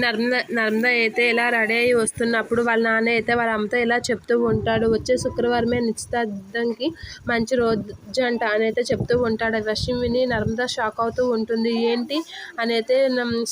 నర్మద నర్మద అయితే ఇలా రెడీ అయ్యి వస్తున్నప్పుడు వాళ్ళ నాన్న అయితే వాళ్ళ అమ్మతో ఇలా చెప్తూ ఉంటాడు. వచ్చే శుక్రవారమే నిశ్చితార్థంకి మంచి రోజు అంట అని అయితే చెప్తూ ఉంటాడు. విషయం విని నర్మద షాక్ అవుతూ ఉంటుంది. ఏంటి? అని అయితే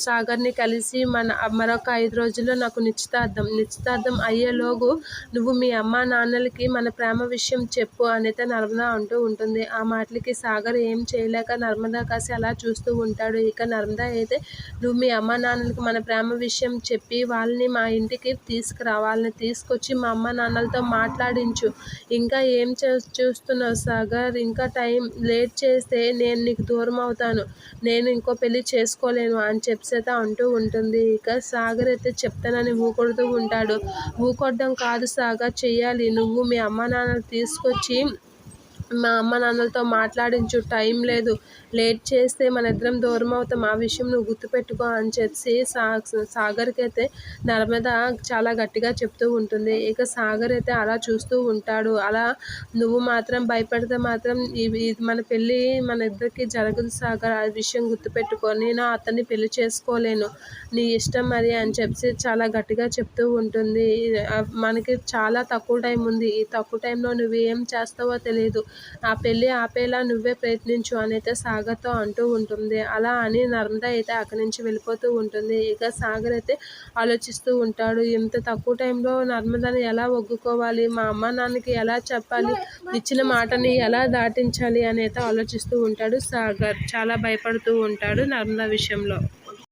సాగర్ని కలిసి మన మరొక ఐదు రోజుల్లో నాకు నిశ్చితార్థం నిశ్చితార్థం అయ్యేలోగు నువ్వు మీ అమ్మ నాన్నలకి మన ప్రేమ విషయం చెప్పు అని అయితే నర్మద అంటూ ఉంటుంది. ఆ మాటలకి సాగర్ ఏం చేయలేక నర్మద కాసి అలా చూస్తూ ఉంటాడు. ఇక నర్మద అయితే నువ్వు మీ అమ్మ నాన్నలకి మన ప్రేమ విషయం చెప్పి వాళ్ళని మా ఇంటికి తీసుకురా వాళ్ళని తీసుకొచ్చి మా అమ్మ నాన్నలతో మాట్లాడించు. ఇంకా ఏం చే చూస్తున్నావు సాగర్? ఇంకా టైం లేట్ చేస్తే నేను నీకు దూరం అవుతాను. నేను ఇంకో పెళ్ళి చేసుకోలేను అని చెప్పేత అంటూ ఉంటుంది. ఇక సాగర్ అయితే చెప్తానని ఊకొడుతూ ఉంటాడు. ఊకొట్టడం కాదు సాగర్ చెయ్యాలి. నువ్వు మీ అమ్మ నాన్నలు తీసుకొచ్చి మా అమ్మ నాన్నలతో మాట్లాడించు టైం లేదు. లేట్ చేస్తే మన ఇద్దరం దూరం అవుతాం. ఆ విషయం నువ్వు గుర్తుపెట్టుకో అని చెప్పి సా సాగర్కి అయితే నర్మద చాలా గట్టిగా చెప్తూ ఉంటుంది. ఇక సాగర్ అయితే అలా చూస్తూ ఉంటాడు. అలా నువ్వు మాత్రం భయపడితే మాత్రం ఇవి ఇది మన పెళ్ళి మన ఇద్దరికి జరగదు సాగర్. ఆ విషయం గుర్తుపెట్టుకో. నేను అతన్ని పెళ్ళి చేసుకోలేను. నీ ఇష్టం మరి అని చెప్పి చాలా గట్టిగా చెప్తూ ఉంటుంది. మనకి చాలా తక్కువ టైం ఉంది. ఈ తక్కువ టైంలో నువ్వు ఏం చేస్తావో తెలియదు ఆ పెళ్ళి ఆపేలా నువ్వే ప్రయత్నించు అనైతే సాగర్తో అంటూ ఉంటుంది. అలా అని నర్మద అయితే అక్కడి నుంచి వెళ్ళిపోతూ ఉంటుంది. ఇక సాగర్ అయితే ఆలోచిస్తూ ఉంటాడు ఇంత తక్కువ టైంలో నర్మదని ఎలా ఒగ్గుకోవాలి? మా అమ్మ నాన్నకి ఎలా చెప్పాలి? ఇచ్చిన మాటని ఎలా దాటించాలి? అని అయితే ఆలోచిస్తూ ఉంటాడు సాగర్. చాలా భయపడుతూ ఉంటాడు నర్మద విషయంలో.